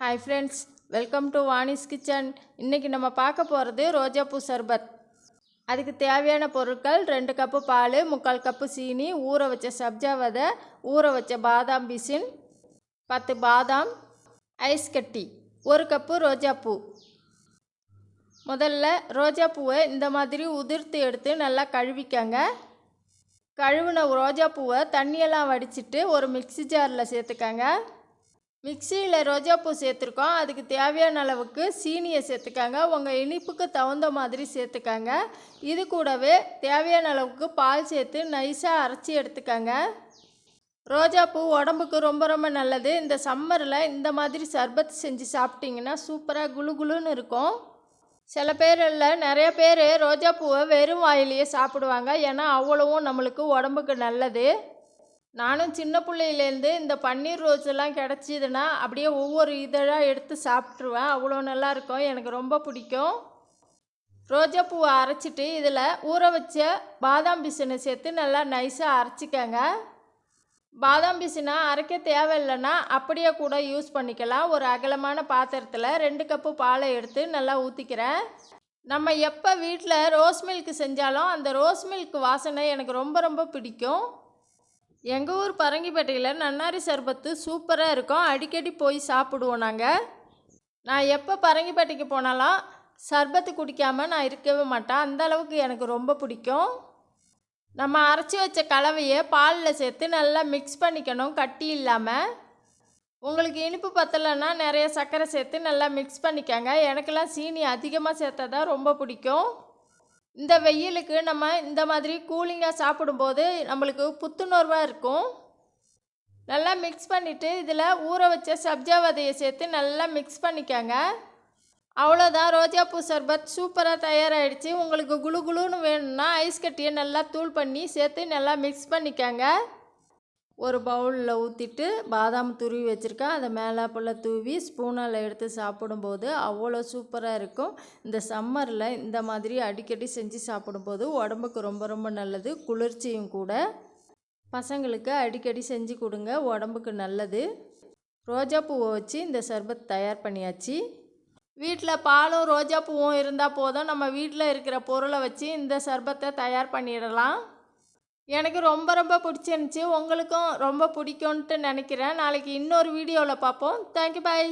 Hi friends welcome to Vani's kitchen இன்றைக்கி நம்ம பார்க்க போகிறது ரோஜாப்பூ சர்பத். அதுக்கு தேவையான பொருட்கள் ரெண்டு கப்பு பால் முக்கால் கப்பு சீனி ஊற வச்ச சப்ஜா விதை ஊற வச்ச பாதாம் பிசின் பத்து பாதாம் ஐஸ் கட்டி ஒரு கப்பு ரோஜாப்பூ முதல்ல ரோஜாப்பூவை இந்த மாதிரி உதிர்த்து எடுத்து நல்லா கழுவிக்கங்க. கழுவின ரோஜாப்பூவை தண்ணியெல்லாம் வடிச்சிட்டு ஒரு மிக்ஸி ஜாரில் சேர்த்துக்கங்க. மிக்சியில் ரோஜாப்பூ சேர்த்துருக்கோம். அதுக்கு தேவையான அளவுக்கு சீனியை சேர்த்துக்காங்க. உங்கள் இனிப்புக்கு தகுந்த மாதிரி சேர்த்துக்காங்க. இது கூடவே தேவையான அளவுக்கு பால் சேர்த்து நைஸாக அரைச்சி எடுத்துக்காங்க. ரோஜாப்பூ உடம்புக்கு ரொம்ப ரொம்ப நல்லது. இந்த சம்மரில் இந்த மாதிரி சர்பத் செஞ்சு சாப்பிட்டிங்கன்னா சூப்பராக குளு குளுன்னு இருக்கும். சில பேர் இல்லை நிறைய பேர் ரோஜாப்பூவை வெறும் வாயிலேயே சாப்பிடுவாங்க. ஏன்னா அவ்வளவும் நம்மளுக்கு உடம்புக்கு நல்லது. நானும் சின்ன பிள்ளையிலேருந்து இந்த பன்னீர் ரோஸ் எல்லாம் கிடச்சிதுன்னா அப்படியே ஒவ்வொரு இதழாக எடுத்து சாப்பிட்ருவேன் அவ்வளோ நல்லாயிருக்கும். எனக்கு ரொம்ப பிடிக்கும். ரோஜாப்பூவை அரைச்சிட்டு இதில் ஊற வச்ச பாதாம் பிசினை சேர்த்து நல்லா நைஸாக அரைச்சிக்கங்க. பாதாம் பிசினை அரைக்க தேவையில்லைன்னா அப்படியே கூட யூஸ் பண்ணிக்கலாம். ஒரு அகலமான பாத்திரத்தில் ரெண்டு கப்பு பாலை எடுத்து நல்லா ஊற்றிக்கிறேன் நம்ம எப்போ வீட்டில் ரோஸ் மில்க் செஞ்சாலும் அந்த ரோஸ் மில்க் வாசனை எனக்கு ரொம்ப ரொம்ப பிடிக்கும். எங்கள் ஊர் பரங்கிப்பேட்டையில் நன்னாரி சர்பத்து சூப்பராக இருக்கும். அடிக்கடி போய் சாப்பிடுவோம் நாங்கள் நான் எப்போ பரங்கிப்பேட்டைக்கு போனாலும் சர்பத்து குடிக்காமல் நான் இருக்கவே மாட்டேன். அந்த அளவுக்கு எனக்கு ரொம்ப பிடிக்கும். நம்ம அரைச்சி வச்ச கலவையை பாலில் சேர்த்து நல்லா மிக்ஸ் பண்ணிக்கணும் கட்டி இல்லாமல் உங்களுக்கு இனிப்பு பத்தலைன்னா நிறைய சர்க்கரை சேர்த்து நல்லா மிக்ஸ் பண்ணிக்கங்க. எனக்கெல்லாம் சீனி அதிகமாக சேர்த்தா தான் ரொம்ப பிடிக்கும். இந்த வெயிலுக்கு நம்ம இந்த மாதிரி கூலிங்காக சாப்பிடும்போது நம்மளுக்கு புத்துணர்வாக இருக்கும். நல்லா மிக்ஸ் பண்ணிவிட்டு இதில் ஊற வச்ச சப்ஜா விதையை சேர்த்து நல்லா மிக்ஸ் பண்ணிக்கோங்க. அவ்வளோதான் ரோஜாப்பூ சர்பத் சூப்பராக தயாராகிடுச்சு உங்களுக்கு குளு குளுன்னு வேணும்னா ஐஸ் கட்டியை நல்லா தூள் பண்ணி சேர்த்து நல்லா மிக்ஸ் பண்ணிக்கோங்க. ஒரு பவுலில் ஊற்றிட்டு பாதாம் துருவி வச்சுருக்கேன் அதை மேலாப்பில் தூவி ஸ்பூனால் எடுத்து சாப்பிடும்போது அவ்வளோ சூப்பராக இருக்கும். இந்த சம்மரில் இந்த மாதிரி அடிக்கடி செஞ்சு சாப்பிடும்போது உடம்புக்கு ரொம்ப ரொம்ப நல்லது குளிர்ச்சியும் கூட. பசங்களுக்கு அடிக்கடி செஞ்சு கொடுங்க உடம்புக்கு நல்லது. ரோஜாப்பூவை வச்சு இந்த சர்பத் தயார் பண்ணியாச்சு. வீட்டில் பாலும் ரோஜாப்பூவும் இருந்தால் போதும். நம்ம வீட்டில் இருக்கிற பொருளை வச்சு இந்த சர்பத்தை தயார் பண்ணிடலாம். எனக்கு ரொம்ப ரொம்ப பிடிச்சிருந்துச்சி. உங்களுக்கும் ரொம்ப பிடிக்கும்ன்ட்டு நினைக்கிறேன். நாளைக்கு இன்னொரு வீடியோவில் பார்ப்போம். Thank you bye